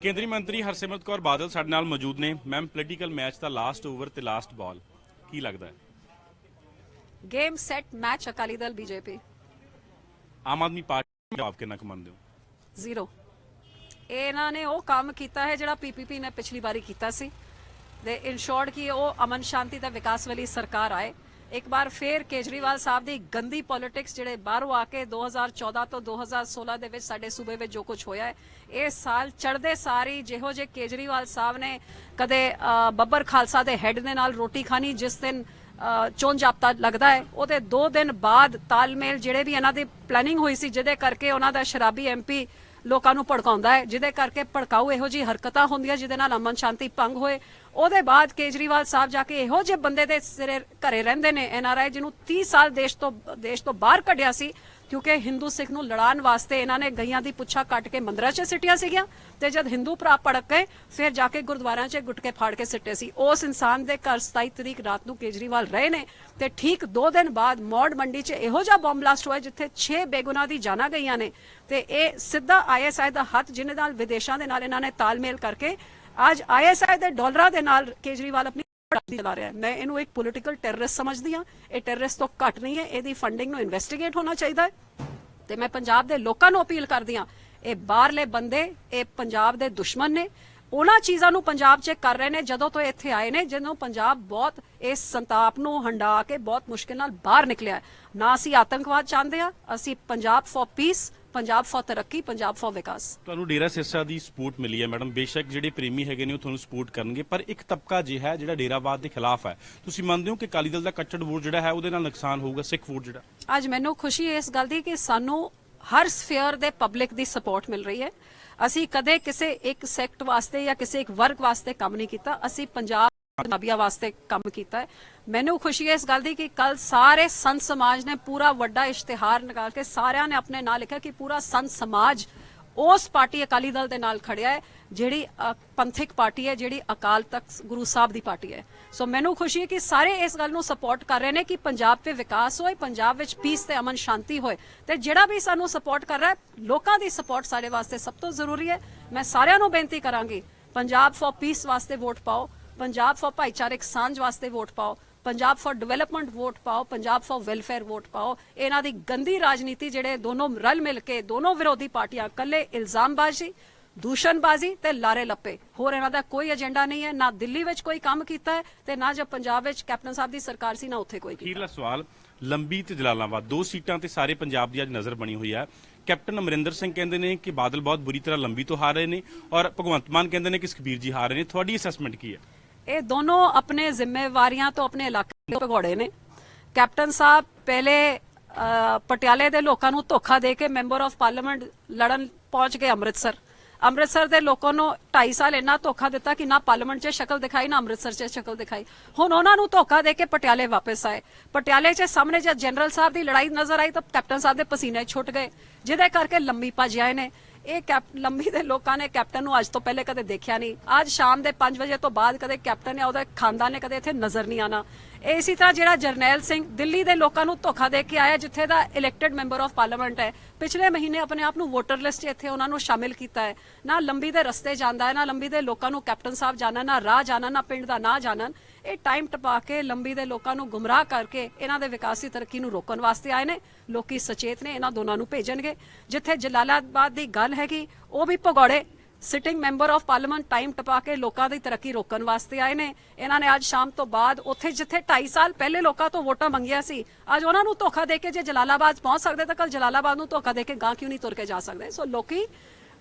ਕੇਂਦਰੀ ਮੰਤਰੀ ਹਰਸਿਮਰਤ ਕੌਰ ਬਾਦਲ ਸਾਡੇ ਨਾਲ ਮੌਜੂਦ ਨੇ। ਮੈਮ ਪੋਲੀਟੀਕਲ ਮੈਚ ਦਾ ਲਾਸਟ ਓਵਰ ਤੇ ਲਾਸਟ ਬਾਲ ਕੀ ਲੱਗਦਾ ਹੈ? Game set match Akali Dal BJP. Aam Aadmi party ਦਾ ਜਵਾਬ ਕਿੰਨਾ ਕੁ ਮੰਨਦੇ ਹੋ? ਜ਼ੀਰੋ ਇਹ ਇਹਨਾਂ ਨੇ ਉਹ ਕੰਮ ਕੀਤਾ ਹੈ ਜਿਹੜਾ ਪੀਪੀਪੀ ਨੇ ਪਿਛਲੀ ਵਾਰੀ ਕੀਤਾ ਸੀ। ਦੇ ਇਨਸ਼ੋਰਡ ਕਿ ਉਹ ਅਮਨ ਸ਼ਾਂਤੀ ਤੇ ਵਿਕਾਸ ਵਾਲੀ ਸਰਕਾਰ ਆਏ। ਇੱਕ ਵਾਰ ਫੇਰ ਕੇਜਰੀਵਾਲ ਸਾਹਿਬ ਦੀ ਗੰਦੀ ਪੋਲਿਟਿਕਸ ਜਿਹੜੇ ਬਾਹਰੋਂ ਆ ਕੇ 2014 ਤੋਂ 2016 ਦੇ ਵਿੱਚ ਸਾਡੇ ਸੂਬੇ ਵਿੱਚ ਜੋ ਕੁਝ ਹੋਇਆ ਹੈ, ਇਹ ਸਾਲ ਚੜਦੇ ਸਾਰੀ ਜਿਹੋ ਜੇ ਕੇਜਰੀਵਾਲ ਸਾਹਿਬ ਨੇ ਕਦੇ ਬੱਬਰ ਖਾਲਸਾ ਦੇ ਹੈੱਡ ਦੇ ਨਾਲ ਰੋਟੀ ਖਾਣੀ ਜਿਸ ਦਿਨ ਚੋਣ ਜਾਪਤਾ ਲੱਗਦਾ ਹੈ, ਉਹਦੇ 2 ਦਿਨ ਬਾਅਦ ਤਾਲਮੇਲ ਜਿਹੜੇ ਵੀ ਇਹਨਾਂ ਦੀ ਪਲੈਨਿੰਗ ਹੋਈ ਸੀ, ਜਿਹਦੇ ਕਰਕੇ ਉਹਨਾਂ ਦਾ ਸ਼ਰਾਬੀ ਐਮਪੀ ਲੋਕਾਂ ਨੂੰ ਭੜਕਾਉਂਦਾ ਹੈ, ਜਿਹਦੇ ਕਰਕੇ ਭੜਕਾਊ ਇਹੋ ਜੀ ਹਰਕਤਾਂ ਹੁੰਦੀਆਂ, ਜਿਹਦੇ ਨਾਲ ਅਮਨ ਸ਼ਾਂਤੀ ਭੰਗ ਹੋਏ। ਉਹਦੇ ਬਾਅਦ ਕੇਜਰੀਵਾਲ ਸਾਹਿਬ ਜਾ ਕੇ ਇਹੋ ਜਿਹੇ ਬੰਦੇ ਦੇ ਸਿਰੇ ਘਰੇ ਰਹਿੰਦੇ ਨੇ ਐਨਆਰਆਈ ਜਿਹਨੂੰ 30 ਸਾਲ ਦੇਸ਼ ਤੋਂ ਦੇਸ਼ ਤੋਂ ਬਾਹਰ ਕੱਢਿਆ ਸੀ। ਕਿਉਂਕਿ ਹਿੰਦੂ ਸਿੱਖ ਨੂੰ ਲੜਾਉਣ ਵਾਸਤੇ ਇਹਨਾਂ ਨੇ ਗਈਆਂ ਦੀ ਪੁੱਛਾ ਕੱਟ ਕੇ ਮੰਦਰਾਂ 'ਚ ਸਿੱਟੀਆਂ ਸੀਗੀਆਂ ਤੇ ਜਦ ਹਿੰਦੂ ਭਰਾ ਭੜਕ ਗਏ, ਫਿਰ ਜਾ ਕੇ ਗੁਰਦੁਆਰਿਆਂ 'ਚ ਗੁਟਕੇ ਫਾੜ ਕੇ ਸਿੱਟੇ ਸੀ। ਉਸ ਇਨਸਾਨ ਦੇ ਘਰ 27 ਤਰੀਕ ਰਾਤ ਨੂੰ ਕੇਜਰੀਵਾਲ ਰਹੇ ਨੇ ਤੇ ਠੀਕ 2 ਦਿਨ ਬਾਅਦ ਮੌੜ ਮੰਡੀ 'ਚ ਇਹੋ ਜਿਹਾ ਬੰਬ ਬਲਾਸਟ ਹੋਇਆ ਜਿੱਥੇ 6 ਬੇਗੁਨਾਹ ਦੀ ਜਾਨਾਂ ਗਈਆਂ ਨੇ ਤੇ ਇਹ ਸਿੱਧਾ ਆਈਐਸਆਈ ਦਾ ਹੱਥ ਜਿਹਨੇ ਨਾਲ ਵਿਦੇਸ਼ਾਂ ਦੇ ਨਾਲ ਇਹਨਾਂ ਨੇ ਤਾਲਮੇਲ ਕਰਕੇ ਅੱਜ ਆਈਐਸਆਈ ਦੇ ਡਾਲਰਾਂ ਦੇ ਨਾਲ ਕੇਜਰੀਵਾਲ ਆਪਣੀ ਚਲਾ ਰਿਹਾ ਹੈ। ਮੈਂ ਇਹਨੂੰ ਇੱਕ ਪੋਲਿਟੀਕਲ ਟੈਰਰਿਸਟ ਸਮਝਦੀ ਹਾਂ। ਇਹ ਟੈਰਰਿਸਟ ਤੋਂ ਘੱਟ ਨਹੀਂ ਹੈ। ਇਹਦੀ ਫੰਡਿੰਗ ਨੂੰ ਇਨਵੈਸਟੀਗੇਟ ਹੋਣਾ ਚਾਹੀਦਾ ਹੈ। ਤੇ ਮੈਂ ਪੰਜਾਬ ਦੇ ਲੋਕਾਂ ਨੂੰ ਅਪੀਲ ਕਰਦੀ ਹਾਂ। ਇਹ ਬਾਹਰਲੇ ਬੰਦੇ, ਇਹ ਪੰਜਾਬ ਦੇ ਦੁਸ਼ਮਣ ਨੇ। ਉਹਨਾਂ ਚੀਜ਼ਾਂ ਨੂੰ ਪੰਜਾਬ 'ਚ ਕਰ ਰਹੇ ਨੇ ਜਦੋਂ ਤੋਂ ਇਹ ਇੱਥੇ ਆਏ ਨੇ, ਜਦੋਂ ਪੰਜਾਬ ਬਹੁਤ ਇਸ ਸੰਤਾਪ ਨੂੰ ਹੰਡਾ ਕੇ ਬਹੁਤ ਮੁਸ਼ਕਿਲ ਨਾਲ ਬਾਹਰ ਨਿਕਲਿਆ ਨਾ ਅਸੀਂ ਆਤੰਕਵਾਦ ਚਾਹੁੰਦੇ ਆ ਅਸੀਂ Punjab for peace Punjab for ਤਰੱਕੀ ਪੰਜਾਬ ਫॉर ਵਿਕਾਸ। ਤੁਹਾਨੂੰ ਡੇਰਾ ਸਿਰਸਾ ਦੀ ਸਪੋਰਟ ਮਿਲੀ ਹੈ ਮੈਡਮ। ਬੇਸ਼ੱਕ ਜਿਹੜੇ ਪ੍ਰੇਮੀ ਹੈਗੇ ਨੇ ਉਹ ਤੁਹਾਨੂੰ ਸਪੋਰਟ ਕਰਨਗੇ ਪਰ ਇੱਕ ਤਬਕਾ ਜਿਹਾ ਹੈ ਜਿਹੜਾ ਡੇਰਾਵਾਦ ਦੇ ਖਿਲਾਫ ਹੈ। ਤੁਸੀਂ ਮੰਨਦੇ ਹੋ ਕਿ ਅਕਾਲੀ ਦਲ ਦਾ ਕੱਚੜ ਵੋਟ ਜਿਹੜਾ ਹੈ ਉਹਦੇ ਨਾਲ ਨੁਕਸਾਨ ਹੋਊਗਾ ਸਿੱਖ ਵੋਟ ਜਿਹੜਾ? ਅੱਜ ਮੈਨੂੰ ਖੁਸ਼ੀ ਹੈ ਇਸ ਗੱਲ ਦੀ ਕਿ ਸਾਨੂੰ ਹਰ ਸਫੇਅਰ ਦੇ ਪਬਲਿਕ ਦੀ ਸਪੋਰਟ ਮਿਲ ਰਹੀ ਹੈ। ਅਸੀਂ ਕਦੇ ਕਿਸੇ ਇੱਕ ਸੈਕਟ ਵਾਸਤੇ ਜਾਂ ਕਿਸੇ ਇੱਕ ਵਰਗ ਵਾਸਤੇ ਕੰਮ ਨਹੀਂ ਕੀਤਾ। ਅਸੀਂ ਪੰਜਾਬ ਪੰਜਾਬੀਆਂ ਵਾਸਤੇ ਕੰਮ ਕੀਤਾ ਹੈ। ਮੈਨੂੰ ਖੁਸ਼ੀ ਹੈ ਇਸ ਗੱਲ ਦੀ ਕਿ ਕੱਲ ਸਾਰੇ ਸੰਤ ਸਮਾਜ ਨੇ ਪੂਰਾ ਵੱਡਾ ਇਸ਼ਤਿਹਾਰ ਨਿਕਾਲ ਕੇ ਸਾਰਿਆਂ ਨੇ ਆਪਣੇ ਨਾਂ ਲਿਖਿਆ ਕਿ ਪੂਰਾ ਸੰਤ ਸਮਾਜ ਉਸ ਪਾਰਟੀ ਅਕਾਲੀ ਦਲ ਦੇ ਨਾਲ ਖੜਿਆ ਹੈ, ਜਿਹੜੀ ਪੰਥਕ ਪਾਰਟੀ ਹੈ, ਜਿਹੜੀ ਅਕਾਲ ਤਖਤ ਗੁਰੂ ਸਾਹਿਬ ਦੀ ਪਾਰਟੀ ਹੈ। ਸੋ ਮੈਨੂੰ ਖੁਸ਼ੀ ਹੈ ਕਿ ਸਾਰੇ ਇਸ ਗੱਲ ਨੂੰ ਸਪੋਰਟ ਕਰ ਰਹੇ ਨੇ ਕਿ ਪੰਜਾਬ 'ਤੇ ਵਿਕਾਸ ਹੋਏ, ਪੰਜਾਬ ਵਿੱਚ ਪੀਸ ਤੇ ਅਮਨ ਸ਼ਾਂਤੀ ਹੋਏ। ਤੇ ਜਿਹੜਾ ਵੀ ਸਾਨੂੰ ਸਪੋਰਟ ਕਰ ਰਿਹਾ ਹੈ, ਲੋਕਾਂ ਦੀ ਸਪੋਰਟ ਸਾਡੇ ਵਾਸਤੇ ਸਭ ਤੋਂ ਜ਼ਰੂਰੀ ਹੈ। ਮੈਂ ਸਾਰਿਆਂ ਨੂੰ ਬੇਨਤੀ ਕਰਾਂਗੀ, ਪੰਜਾਬ ਫॉर ਪੀਸ ਵਾਸਤੇ ਵੋਟ ਪਾਓ। ਪੰਜਾਬ ਫੋਰ ਭਾਈਚਾਰਕ ਸਾਂਝ ਵਾਸਤੇ ਵੋਟ ਪਾਓ, ਪੰਜਾਬ ਫੋਰ ਡਿਵੈਲਪਮੈਂਟ ਵੋਟ ਪਾਓ, ਪੰਜਾਬ ਫॉर ਵੈਲਫੇਅਰ ਵੋਟ ਪਾਓ। ਇਹਨਾਂ ਦੀ ਗੰਦੀ ਰਾਜਨੀਤੀ ਜਿਹੜੇ ਦੋਨੋਂ ਰਲ ਮਿਲ ਕੇ ਦੋਨੋਂ ਵਿਰੋਧੀ ਪਾਰਟੀਆਂ ਕੱਲੇ ਇਲਜ਼ਾਮਬਾਜ਼ੀ, ਦੂਸ਼ਣਬਾਜ਼ੀ ਤੇ ਲਾਰੇ ਲੱਪੇ। ਹੋਰ ਇਹਨਾਂ ਦਾ ਕੋਈ ਏਜੰਡਾ ਨਹੀਂ ਹੈ, ਨਾ ਦਿੱਲੀ ਵਿੱਚ ਕੋਈ ਕੰਮ ਕੀਤਾ ਹੈ ਤੇ ਨਾ ਜਦ ਪੰਜਾਬ ਵਿੱਚ ਕੈਪਟਨ ਸਾਹਿਬ ਦੀ ਸਰਕਾਰ ਸੀ, ਨਾ ਉੱਥੇ ਕੋਈ ਕੀਤਾ। ਅਖੀਰਲਾ ਸਵਾਲ, ਲੰਬੀ ਤੇ ਜਲਾਲਾਬਾਦ, ਦੋ ਸੀਟਾਂ ਤੇ ਸਾਰੇ ਪੰਜਾਬ ਦੀ ਅੱਜ ਨਜ਼ਰ ਬਣੀ ਹੋਈ ਹੈ। ਕੈਪਟਨ ਅਮਰਿੰਦਰ ਸਿੰਘ ਕਹਿੰਦੇ ਨੇ ਕਿ ਬਾਦਲ ਬਹੁਤ ਬੁਰੀ ਤਰ੍ਹਾਂ ਲੰਬੀ ਤੋਂ ਹਾਰ ਰਹੇ ਨੇ ਔਰ ਭਗਵੰਤ ਮਾਨ ਕਹਿੰਦੇ ਨੇ ਕਿ ਸੁਖਬੀਰ ਜੀ ਹਾਰ ਰਹੇ ਨੇ। ਤੁਹਾਡੀ ਅਸੈਸਮੈਂਟ ਕੀ ਹੈ? ਇਹ ਦੋਨੋਂ ਆਪਣੇ ਜ਼ਿੰਮੇਵਾਰੀਆਂ ਤੋਂ ਆਪਣੇ ਇਲਾਕੇ ਤੋਂ ਭਗੌੜੇ ਨੇ। ਕੈਪਟਨ ਸਾਹਿਬ ਪਹਿਲੇ ਪਟਿਆਲੇ ਦੇ ਲੋਕਾਂ ਨੂੰ ਧੋਖਾ ਦੇ ਕੇ ਮੈਂਬਰ ਆਫ ਪਾਰਲੀਮੈਂਟ ਲੜਨ ਪਹੁੰਚ ਗਏ ਅੰਮ੍ਰਿਤਸਰ। ਅੰਮ੍ਰਿਤਸਰ ਦੇ ਲੋਕਾਂ ਨੂੰ 2.5 ਸਾਲ ਇੰਨਾ ਧੋਖਾ ਦਿੱਤਾ ਕਿ ਨਾ ਪਾਰਲੀਮੈਂਟ 'ਚ ਸ਼ਕਲ ਦਿਖਾਈ, ਨਾ ਅੰਮ੍ਰਿਤਸਰ 'ਚ ਸ਼ਕਲ ਦਿਖਾਈ। ਹੁਣ ਉਹਨਾਂ ਨੂੰ ਧੋਖਾ ਦੇ ਕੇ ਪਟਿਆਲੇ ਵਾਪਸ ਆਏ। ਪਟਿਆਲੇ 'ਚ ਸਾਹਮਣੇ ਜਦ ਜਨਰਲ ਸਾਹਿਬ ਦੀ ਲੜਾਈ ਨਜ਼ਰ ਆਈ ਤਾਂ ਕੈਪਟਨ ਸਾਹਿਬ ਦੇ ਪਸੀਨੇ ਛੁੱਟ ਗਏ, ਜਿਹਦੇ ਕਰਕੇ ਲੰਮੀ ਭੱਜ ਆਏ ਨੇ। ਇਹ ਕੈਪ ਲੰਬੀ ਦੇ ਲੋਕਾਂ ਨੇ ਕੈਪਟਨ ਨੂੰ ਅੱਜ ਤੋਂ ਪਹਿਲੇ ਕਦੇ ਦੇਖਿਆ ਨਹੀਂ। ਅੱਜ ਸ਼ਾਮ ਦੇ 5 ਵਜੇ ਤੋਂ ਬਾਅਦ ਕਦੇ ਕੈਪਟਨ ਜਾਂ ਉਹਦਾ ਖਾਨਦਾਨ ਨੇ ਕਦੇ ਇੱਥੇ ਨਜ਼ਰ ਨਹੀਂ ਆਣਾ ਇਹ ਇਸੇ ਤਰ੍ਹਾਂ ਜਿਹੜਾ ਜਰਨੈਲ ਸਿੰਘ ਦਿੱਲੀ ਦੇ ਲੋਕਾਂ ਨੂੰ ਧੋਖਾ ਦੇ ਕੇ ਆਇਆ, ਜਿੱਥੇ ਦਾ ਇਲੈਕਟਿਡ ਮੈਂਬਰ ਆਫ ਪਾਰਲੀਮੈਂਟ ਹੈ। ਪਿਛਲੇ ਮਹੀਨੇ ਆਪਣੇ ਆਪ ਨੂੰ ਵੋਟਰ ਲਿਸਟ 'ਚ ਇੱਥੇ ਉਹਨਾਂ ਨੂੰ ਸ਼ਾਮਿਲ ਕੀਤਾ ਹੈ। ਨਾ ਲੰਬੀ ਦੇ ਰਸਤੇ ਜਾਂਦਾ ਹੈ, ਨਾ ਲੰਬੀ ਦੇ ਲੋਕਾਂ ਨੂੰ ਕੈਪਟਨ ਸਾਹਿਬ ਜਾਣਾ ਨਾ ਰਾਹ ਜਾਣਾ ਨਾ ਪਿੰਡ ਦਾ ਨਾਂ ਜਾਣਨ। ਇਹ ਟਾਈਮ ਟਪਾ ਕੇ ਲੰਬੀ ਦੇ ਲੋਕਾਂ ਨੂੰ ਗੁੰਮਰਾਹ ਕਰਕੇ ਇਹਨਾਂ ਦੇ ਵਿਕਾਸੀ ਤਰੱਕੀ ਨੂੰ ਰੋਕਣ ਵਾਸਤੇ ਆਏ ਨੇ। ਲੋਕੀ ਸਚੇਤ ਨੇ, ਇਹਨਾਂ ਦੋਨਾਂ ਨੂੰ ਭੇਜਣਗੇ। ਜਿੱਥੇ ਜਲਾਲਾਬਾਦ ਦੀ ਗੱਲ ਹੈਗੀ, ਉਹ ਵੀ ਭਗੌੜੇ। Sitting member of parliament time ਟਪਾ ਕੇ ਲੋਕਾਂ ਦੀ ਤਰੱਕੀ ਰੋਕਣ ਵਾਸਤੇ ਆਏ ਨੇ। ਇਹਨਾਂ ਨੇ ਅੱਜ ਸ਼ਾਮ ਤੋਂ ਬਾਅਦ ਉੱਥੇ ਜਿੱਥੇ 2.5 ਸਾਲ ਪਹਿਲੇ ਲੋਕਾਂ ਤੋਂ ਵੋਟਾਂ ਮੰਗੀਆਂ ਸੀ, ਅੱਜ ਉਹਨਾਂ ਨੂੰ ਧੋਖਾ ਦੇ ਕੇ ਜੇ ਜਲਾਲਾਬਾਦ ਪਹੁੰਚ ਸਕਦੇ ਤਾਂ ਕੱਲ ਜਲਾਲਾਬਾਦ ਨੂੰ ਧੋਖਾ ਦੇ ਕੇ ਗਾਂ ਕਿਉਂ ਨਹੀਂ ਤੁਰ ਕੇ ਜਾ ਸਕਦੇ? ਸੋ ਲੋਕੀ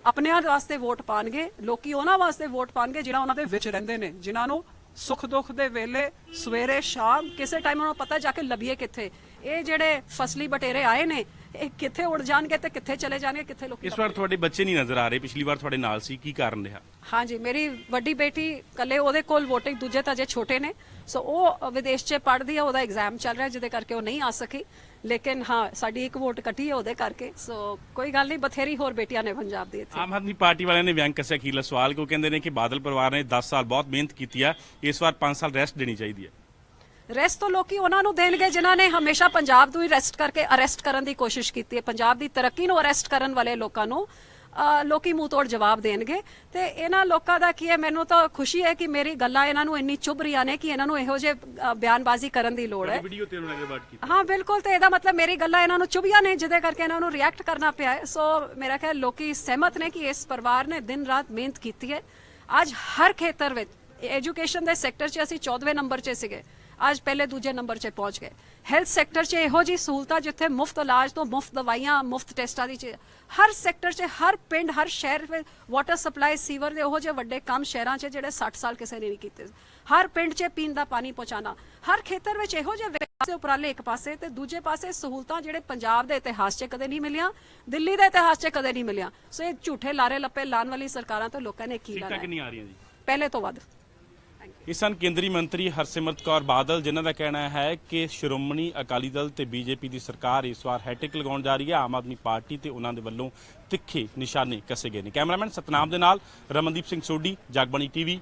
ਆਪਣਿਆਂ ਵਾਸਤੇ ਵੋਟ ਪਾਣਗੇ, ਲੋਕੀ ਉਹਨਾਂ ਵਾਸਤੇ ਵੋਟ ਪਾਣਗੇ, ਜਿਹੜਾ ਉਹਨਾਂ ਦੇ ਵਿੱਚ ਰਹਿੰਦੇ ਨੇ, ਜਿਨ੍ਹਾਂ ਨੂੰ ਸੁੱਖ ਦੁੱਖ ਦੇ ਵੇਲੇ ਸਵੇਰੇ ਸ਼ਾਮ ਕਿਸੇ ਟਾਈਮ ਉਹਨਾਂ ਨੂੰ ਪਤਾ ਜਾ ਕੇ ਲੱਭੀਏ ਕਿੱਥੇ। ਇਹ ਜਿਹੜੇ ਫਸਲੀ ਬਟੇਰੇ ਆਏ ਨੇ ਇਹ ਕਿੱਥੇ ਉੜ ਜਾਣਗੇ ਤੇ ਕਿੱਥੇ ਚਲੇ ਜਾਣਗੇ ਕਿੱਥੇ ਲੋਕੀ ਇਸ ਵਾਰ ਤੁਹਾਡੇ ਬੱਚੇ ਨਹੀਂ ਨਜ਼ਰ ਆ ਰਹੇ ਪਿਛਲੀ ਵਾਰ ਤੁਹਾਡੇ ਨਾਲ ਸੀ ਕੀ ਕਾਰਨ ਰਿਹਾ? ਹਾਂਜੀ ਮੇਰੀ ਵੱਡੀ ਬੇਟੀ ਕੱਲੇ ਉਹਦੇ ਕੋਲ VOTING ਦੂਜੇ ਤਾਂ ਅਜੇ ਛੋਟੇ ਨੇ ਸੋ ਉਹ ਵਿਦੇਸ਼ 'ਚ ਪੜ੍ਹਦੀ ਹੈ ਉਹਦਾ ਐਗਜ਼ਾਮ ਚੱਲ ਰਿਹਾ ਜਿਹਦੇ ਕਰਕੇ ਉਹ ਨਹੀਂ ਆ ਸਕੀ। ਲੇਕਿਨ ਹਾਂ ਸਾਡੀ ਇੱਕ ਵੋਟ ਕੱਟੀ ਹੈ ਉਹਦੇ ਕਰਕੇ ਸੋ ਕੋਈ ਗੱਲ ਨਹੀਂ ਬਥੇਰੀ ਹੋਰ ਬੇਟੀਆਂ ਨੇ ਪੰਜਾਬ ਦੀ ਇੱਥੇ। ਆਮ ਆਦਮੀ ਪਾਰਟੀ ਵਾਲਿਆਂ ਨੇ ਵਿਅੰਗ ਕੱਸਿਆ ਅਖੀਰਲਾ ਸਵਾਲ ਕਿਉਂ ਕਹਿੰਦੇ ਨੇ ਕਿ ਬਾਦਲ ਪਰਿਵਾਰ ਨੇ 10 ਸਾਲ ਬਹੁਤ ਮਿਹਨਤ ਕੀਤੀ ਆ ਇਸ ਵਾਰ 5 ਸਾਲ ਰੈਸਟ ਦੇਣੀ ਚਾਹੀਦੀ ਹੈ। ਰੈਸਟ ਤੋਂ ਲੋਕੀ ਉਹਨਾਂ ਨੂੰ ਦੇਣਗੇ ਜਿਨ੍ਹਾਂ ਨੇ ਹਮੇਸ਼ਾ ਪੰਜਾਬ ਨੂੰ ਹੀ ਰੈਸਟ ਕਰਕੇ ਅਰੈਸਟ ਕਰਨ ਦੀ ਕੋਸ਼ਿਸ਼ ਕੀਤੀ ਹੈ। ਪੰਜਾਬ ਦੀ ਤਰੱਕੀ ਨੂੰ ਅਰੈਸਟ ਕਰਨ ਵਾਲੇ ਲੋਕਾਂ ਨੂੰ ਲੋਕੀ ਮੂੰਹ ਤੋੜ ਜਵਾਬ ਦੇਣਗੇ। ਤੇ ਇਹਨਾਂ ਲੋਕਾਂ ਦਾ ਕੀ ਹੈ ਮੈਨੂੰ ਤਾਂ ਖੁਸ਼ੀ ਹੈ ਕਿ ਮੇਰੀ ਗੱਲਾਂ ਇਹਨਾਂ ਨੂੰ ਇੰਨੀ ਚੁੱਭ ਰਹੀਆਂ ਨੇ ਕਿ ਇਹਨਾਂ ਨੂੰ ਇਹੋ ਜਿਹੇ ਅ, ਬਿਆਨਬਾਜ਼ੀ ਕਰਨ ਦੀ ਲੋੜ ਹੈ। ਵੀਡੀਓ ਤੇ ਉਹਨਾਂ ਨੇ ਬਾਤ ਕੀਤੀ। ਹਾਂ ਬਿਲਕੁਲ ਤੇ ਇਹਦਾ ਮਤਲਬ ਮੇਰੀ ਗੱਲਾਂ ਇਹਨਾਂ ਨੂੰ ਚੁਭੀਆਂ ਨੇ ਜਿਹਦੇ ਕਰਕੇ ਇਹਨਾਂ ਨੂੰ ਰਿਐਕਟ ਕਰਨਾ ਪਿਆ ਹੈ। ਸੋ ਮੇਰਾ ਖਿਆਲ ਲੋਕੀ ਸਹਿਮਤ ਨੇ ਕਿ ਇਸ ਪਰਿਵਾਰ ਨੇ ਦਿਨ ਰਾਤ ਮਿਹਨਤ ਕੀਤੀ ਹੈ। ਅੱਜ ਹਰ ਖੇਤਰ ਵਿੱਚ ਐਜੂਕੇਸ਼ਨ ਦੇ ਸੈਕਟਰ 'ਚ ਅਸੀਂ 14ਵੇਂ ਨੰਬਰ 'ਚ ਸੀਗੇ। ਅੱਜ ਪਹਿਲੇ ਦੂਜੇ ਨੰਬਰ 'ਚ ਪਹੁੰਚ ਗਏ। ਹੈਲਥ ਸੈਕਟਰ 'ਚ ਇਹੋ ਜੀ ਸਹੂਲਤਾਂ ਜਿੱਥੇ ਮੁਫਤ ਇਲਾਜ ਤੋਂ ਮੁਫਤ ਦਵਾਈਆਂ ਮੁਫਤ ਟੈਸਟਾਂ ਦੀ ਹਰ ਸੈਕਟਰ 'ਚ ਹਰ ਪਿੰਡ ਹਰ ਸ਼ਹਿਰ ਵਿੱਚ ਵਾਟਰ ਸਪਲਾਈ ਸੀਵਰ ਦੇ ਉਹੋ ਜਿਹੇ ਵੱਡੇ ਕੰਮ ਸ਼ਹਿਰਾਂ 'ਚ ਜਿਹੜੇ 60 ਸਾਲ ਕਿਸੇ ਨੇ ਨਹੀਂ ਕੀਤੇ। ਹਰ ਪਿੰਡ 'ਚ ਪੀਣ ਦਾ ਪਾਣੀ ਪਹੁੰਚਾਉਣਾ। ਹਰ ਖੇਤਰ ਵਿੱਚ ਇਹੋ ਜਿਹੇ ਵਿਕਾਸ ਦੇ ਉਪਰਾਲੇ ਇੱਕ ਪਾਸੇ ਤੇ ਦੂਜੇ ਪਾਸੇ ਸਹੂਲਤਾਂ ਜਿਹੜੇ ਪੰਜਾਬ ਦੇ ਇਤਿਹਾਸ 'ਚ ਕਦੇ ਨਹੀਂ ਮਿਲੀਆਂ ਦਿੱਲੀ ਦੇ ਇਤਿਹਾਸ 'ਚ ਕਦੇ ਨਹੀਂ ਮਿਲੀਆਂ। ਸੋ ਇਹ ਝੂਠੇ ਲਾਰੇ ਲੱਪੇ ਲਾਉਣ ਵਾਲੀ ਸਰਕਾਰਾਂ ਤੋਂ ਲੋਕਾਂ ਨੇ ਕੀ ਲੈਣਾ ਹੈ? ਪਹਿਲੇ ਤੋਂ ਵੱਧ। ਇਸ ਸਨ ਕੇਂਦਰੀ ਮੰਤਰੀ ਹਰਸਿਮਰਤ ਕੌਰ ਬਾਦਲ, ਜਿਨ੍ਹਾਂ ਦਾ ਕਹਿਣਾ ਹੈ ਕਿ ਸ਼੍ਰੋਮਣੀ ਅਕਾਲੀ ਦਲ ਤੇ ਬੀਜੇਪੀ ਦੀ ਸਰਕਾਰ ਇਸ ਵਾਰ ਹੈਟ੍ਰਿਕ ਲਗਾਉਣ ਜਾ ਰਹੀ ਹੈ। ਆਮ ਆਦਮੀ ਪਾਰਟੀ ਤੇ ਉਹਨਾਂ ਦੇ ਵੱਲੋਂ ਤਿੱਖੇ ਨਿਸ਼ਾਨੇ ਕੱਸੇ ਗਏ ਨੇ। ਕੈਮਰਾਮੈਨ ਸਤਨਾਮ ਦੇ ਨਾਲ ਰਮਨਦੀਪ ਸਿੰਘ ਸੋਢੀ, ਜਗਬਾਣੀ ਟੀਵੀ